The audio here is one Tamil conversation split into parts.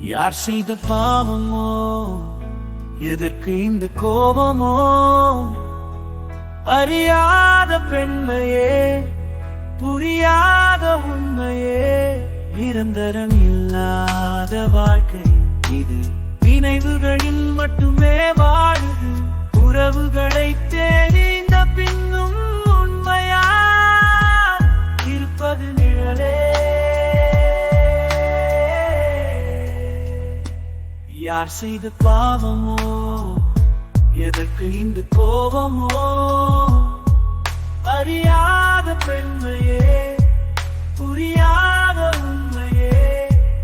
யார் செய்த பாவமோ? எதற்கு இந்த கோபமோ? அறியாத பெண்மையே புரியாத உண்மையே நிரந்தரம் இல்லாத வாழ்க்கை இது. நினைவுகளில் மட்டுமே வாழுது உறவுகள் யார் செய்த பாவமோ எதற்கு இந்த கோபமோ? அறியாத பெண்மையே புரியாத உண்மையே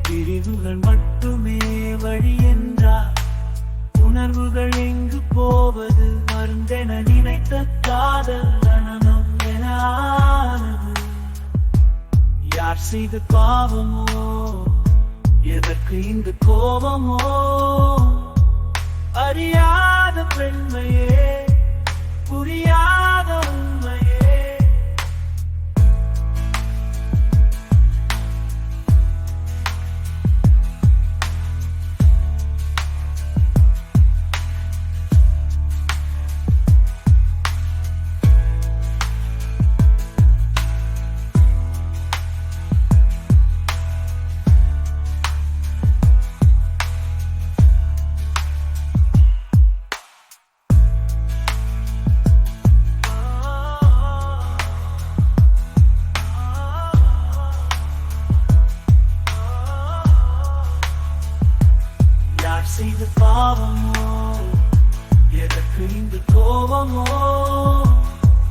பிரிவுகள் மட்டுமே வழி என்றார். உணர்வுகள் எங்கு போவது மருந்தென நினைத்த காதல் ரணனம் என யார் செய்த பாவமோ எதற்கு இந்த கோபமோ? அறியாத பெண்மையே. செய்த பாவமோ? எதற்கு இந்த கோபமோ?